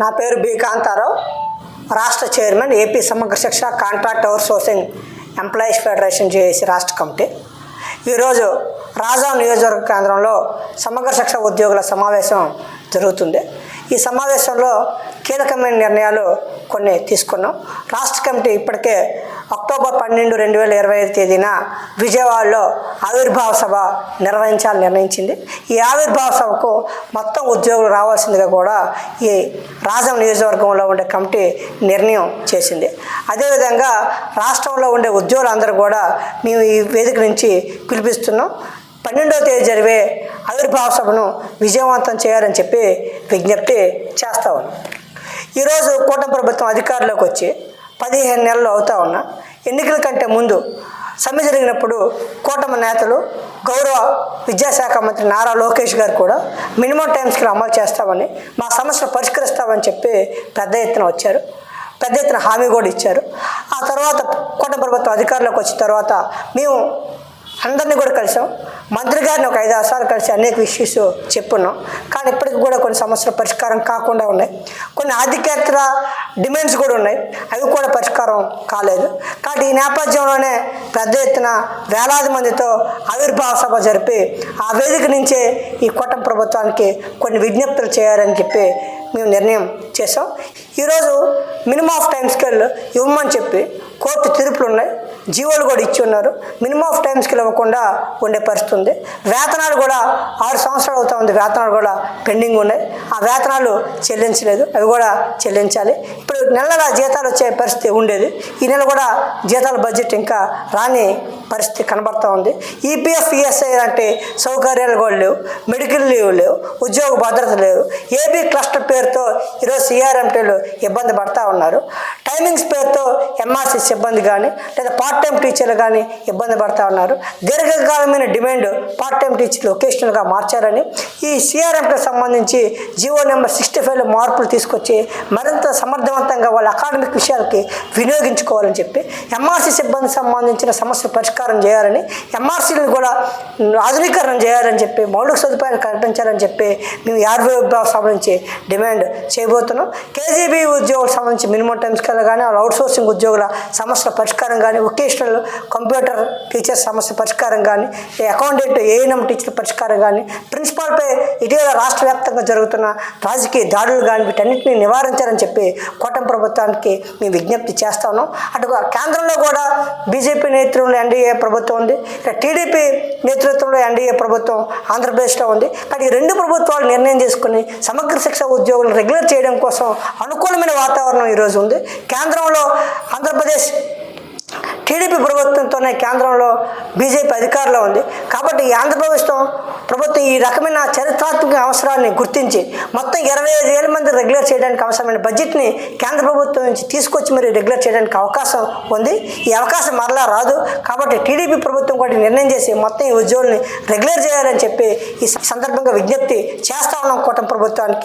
నా పేరు బి. కాంతారావు. రాష్ట్ర chairman AP Samagra Shiksha contract outsourcing employees federation JAC రాష్ట్ర కమిటీ. ఈరోజు రాజా నియోజకవర్గ కేంద్రంలో సమగ్ర శిక్ష ఉద్యోగుల సమావేశం జరుగుతుంది. ఈ సమావేశంలో కీలకమైన నిర్ణయాలు కొన్ని తీసుకున్నాం. రాష్ట్ర కమిటీ ఇప్పటికే అక్టోబర్ పన్నెండు రెండు వేల ఇరవై ఐదు తేదీన విజయవాడలో ఆవిర్భావ సభ నిర్వహించాలని నిర్ణయించింది. ఈ ఆవిర్భావ సభకు మొత్తం ఉద్యోగులు రావాల్సిందిగా కూడా ఈ రాజం నియోజకవర్గంలో ఉండే కమిటీ నిర్ణయం చేసింది. అదేవిధంగా రాష్ట్రంలో ఉండే ఉద్యోగులందరూ కూడా మేము ఈ వేదిక నుంచి పిలిపిస్తున్నాం. పన్నెండవ తేదీ జరిగే ఆవిర్భావ సభను విజయవంతం చేయాలని చెప్పి విజ్ఞప్తి చేస్తా ఉన్నాం. ఈరోజు కూటమి ప్రభుత్వం అధికారంలోకి వచ్చి పదిహేను నెలలు అవుతా ఉన్నా. ఎన్నికల కంటే ముందు సమ్మె జరిగినప్పుడు కూటమి నేతలు గౌరవ విద్యాశాఖ మంత్రి నారా లోకేష్ గారు కూడా మినిమం టైమ్స్కి అమలు చేస్తామని మా సమస్యను పరిష్కరిస్తామని చెప్పి పెద్ద ఎత్తున వచ్చారు. పెద్ద ఎత్తున హామీ కూడా ఇచ్చారు. ఆ తర్వాత కూటమి ప్రభుత్వం అధికారంలోకి వచ్చిన తర్వాత మేము అందరినీ కూడా కలిసాం. మంత్రి గారిని ఒక ఐదు ఆరు సార్లు కలిసి అనేక ఇష్యూస్ చెప్పున్నాం. కానీ ఇప్పటికి కూడా కొన్ని సమస్యలు పరిష్కారం కాకుండా ఉన్నాయి. కొన్ని ఆధిక్యతర డిమాండ్స్ కూడా ఉన్నాయి. అవి కూడా పరిష్కారం కాలేదు. కాబట్టి ఈ నేపథ్యంలోనే పెద్ద ఎత్తున వేలాది మందితో ఆవిర్భావ సభ జరిపి ఆ వేదిక నుంచే ఈ కూటమి ప్రభుత్వానికి కొన్ని విజ్ఞప్తులు చేయాలని చెప్పి మేము నిర్ణయం చేసాం ఈరోజు మినిమం ఆఫ్ టైం స్కేల్ ఇవ్వమని చెప్పి కోర్టు తీర్పులు ఉన్నాయి. జీవోలు కూడా ఇచ్చి ఉన్నారు. మినిమం ఆఫ్ టైమ్స్కి ఇవ్వకుండా ఉండే పరిస్థితి ఉంది. వేతనాలు కూడా ఆరు సంవత్సరాలు అవుతా ఉంది. వేతనాలు కూడా పెండింగ్ ఉన్నాయి. ఆ వేతనాలు చెల్లించలేదు. అవి కూడా చెల్లించాలి. ఇప్పుడు నెలలా జీతాలు వచ్చే పరిస్థితి ఉండేది. ఈ నెల కూడా జీతాల బడ్జెట్ ఇంకా రాని పరిస్థితి కనబడుతూ ఉంది. ఈపీఎఫ్ ఈఎస్ఐ లాంటి సౌకర్యాలు కూడా లేవు. మెడికల్ లీవ్ లేవు. ఉద్యోగ భద్రత లేవు. ఏబీ క్లస్టర్ పేరుతో ఈరోజు సిఆర్ఎంటీలు ఇబ్బంది పడతా ఉన్నారు. టైమింగ్స్ పేరుతో ఎంఆర్సీ సిబ్బంది కానీ లేదా పార్ట్ పార్ట్ టైం టీచర్లు కానీ ఇబ్బంది పడతా ఉన్నారు. దీర్ఘకాలమైన డిమాండ్ పార్ట్ టైం టీచర్లు ఒకేషనల్గా మార్చారని ఈ సిఆర్ఎంకి సంబంధించి జియో నెంబర్ సిక్స్టీ ఫైవ్లో మార్పులు తీసుకొచ్చి మరింత సమర్థవంతంగా వాళ్ళ అకాడమిక్ విషయాలకి వినియోగించుకోవాలని చెప్పి ఎంఆర్సీ సిబ్బంది సంబంధించిన సమస్య పరిష్కారం చేయాలని ఎంఆర్సీలను కూడా ఆధునీకరణ చేయాలని చెప్పి మౌలిక సదుపాయాలు కల్పించాలని చెప్పి మేము యాభై విభాగ సంబంధించి డిమాండ్ చేయబోతున్నాం. కేజీబీ ఉద్యోగులకు సంబంధించి మినిమం టైమ్స్ స్కేల్ కానీ అవుట్ సోర్సింగ్ ఉద్యోగుల సమస్యల పరిష్కారం కానీ ఎడ్యుకేషనల్ కంప్యూటర్ టీచర్ సమస్య పరిష్కారం కానీ అకౌంటెంట్ ఏఎన్ఎం టీచర్ పరిష్కారం కానీ ప్రిన్సిపాల్పై ఇటీవల రాష్ట్ర వ్యాప్తంగా జరుగుతున్న రాజకీయ దాడులు కానీ వీటన్నిటిని నివారించాలని చెప్పి కూటమి ప్రభుత్వానికి మేము విజ్ఞప్తి చేస్తా ఉన్నాం అటు కేంద్రంలో కూడా బీజేపీ నేతృత్వంలో ఎన్డీఏ ప్రభుత్వం ఉంది. ఇక టీడీపీ నేతృత్వంలో ఎన్డీఏ ప్రభుత్వం ఆంధ్రప్రదేశ్లో ఉంది. కానీ ఈ రెండు ప్రభుత్వాలు నిర్ణయం చేసుకుని సమగ్ర శిక్ష ఉద్యోగులను రెగ్యులర్ చేయడం కోసం అనుకూలమైన వాతావరణం ఈరోజు ఉంది. కేంద్రంలో ఆంధ్రప్రదేశ్ టీడీపీ ప్రభుత్వంతోనే కేంద్రంలో బీజేపీ అధికారంలో ఉంది. కాబట్టి ఈ ఆంధ్రప్రదేశ్ ప్రభుత్వం ఈ రకమైన చరిత్రాత్మక అవసరాన్ని గుర్తించి మొత్తం ఇరవై ఐదు వేల మంది రెగ్యులర్ చేయడానికి అవసరమైన బడ్జెట్ని కేంద్ర ప్రభుత్వం నుంచి తీసుకొచ్చి మరి రెగ్యులర్ చేయడానికి అవకాశం ఉంది. ఈ అవకాశం మరలా రాదు. కాబట్టి టీడీపీ ప్రభుత్వం కూడా నిర్ణయం చేసి మొత్తం ఈ ఉద్యోగుల్ని రెగ్యులర్ చేయాలని చెప్పి ఈ సందర్భంగా విజ్ఞప్తి చేస్తా ఉన్నాం కూటమి ప్రభుత్వానికి.